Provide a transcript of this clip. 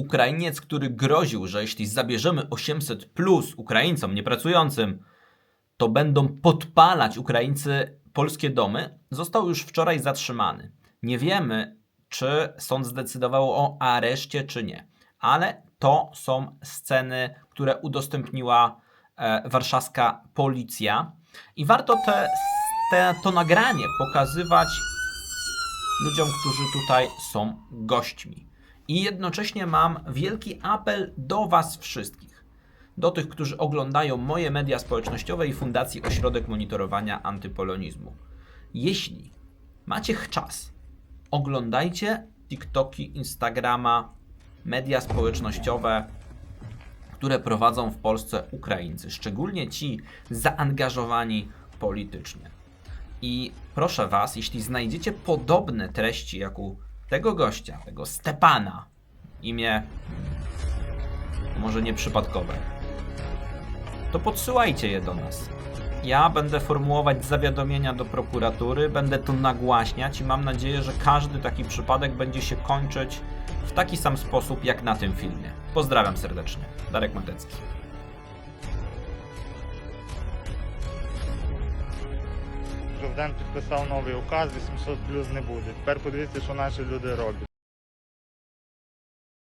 Ukrainiec, który groził, że jeśli zabierzemy 800 plus Ukraińcom niepracującym, to będą podpalać Ukraińcy polskie domy, został już wczoraj zatrzymany. Nie wiemy, czy sąd zdecydował o areszcie, czy nie, ale to są sceny, które udostępniła e, warszawska policja i warto te, te, to nagranie pokazywać ludziom, którzy tutaj są gośćmi. I jednocześnie mam wielki apel do Was wszystkich. Do tych, którzy oglądają moje media społecznościowe i Fundacji Ośrodek Monitorowania Antypolonizmu. Jeśli macie czas, oglądajcie TikToki, Instagrama, media społecznościowe, które prowadzą w Polsce Ukraińcy, szczególnie ci zaangażowani politycznie. I proszę Was, jeśli znajdziecie podobne treści jak u tego gościa, tego Stepana, imię może nieprzypadkowe, to podsyłajcie je do nas. Ja będę formułować zawiadomienia do prokuratury, będę to nagłaśniać i mam nadzieję, że każdy taki przypadek będzie się kończyć w taki sam sposób jak na tym filmie. Pozdrawiam serdecznie. Darek Matecki. Президент підписав новий указ, 800 плюс не буде. Тепер подивіться, що наші люди роблять.